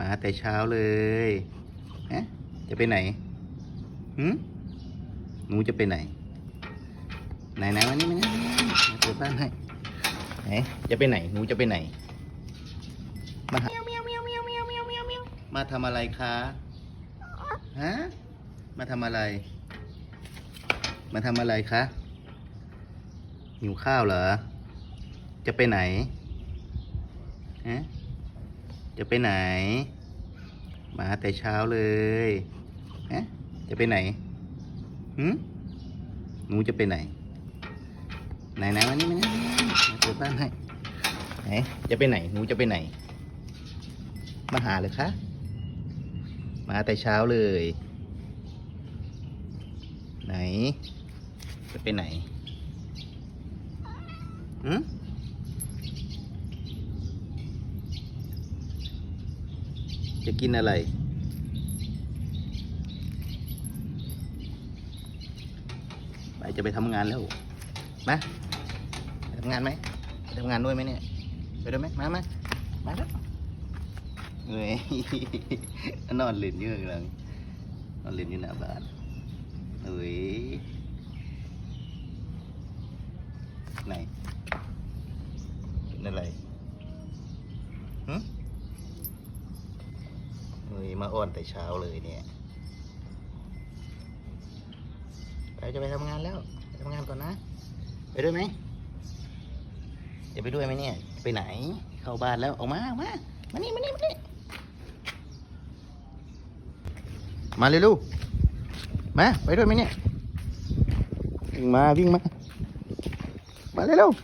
มาแต่เช้าเลยฮะจะไปไหนหืมหนูจะไปไหน ไหนไหนวันนี้มานี่มาเปิดบ้านให้ไหนจะไปไหนหนูจะไปไหน มาหามาทำอะไรคะฮะมาทำอะไร มาทำอะไรคะหิวข้าวเหรอ จะไปไหนฮะ จะไปไหน มาแต่เช้าเลยฮะจะไปไหนหืมหนูจะไปไหน ไหนไหนวันนี้มานี่มาเปิดบ้านให้ไหนจะไปไหน หนูจะไปไหน มาหาเลยคะ มาแต่เช้าเลย ไหน จะไปไหนหืม จะกินอะไร ไปจะไปทำงานแล้วมาไปทำงานไหมไปทำงานด้วยไหมเนี่ย ไปด้วยไหมมามามาแล้วเฮ้ยนอนเล่นอยู่ข้างหลังนอนเล่นอยู่หน้าบ้านเฮ้ยไหนเป็นอะไรหึ เฮ้มาอ้อนแต่เช้าเลยเนี่ยไปจะไปทำงานแล้วไปทำงานก่อนนะ ไปด้วยไหมจะไปด้วยไหมเนี่ยไปไหนเข้าบ้านแล้วออกมาออกมามานี่มานี่มานี่มาเลยลูกมาไปด้วยไหมเนี่ยวิ่งมาวิ่งมามาเลยลูก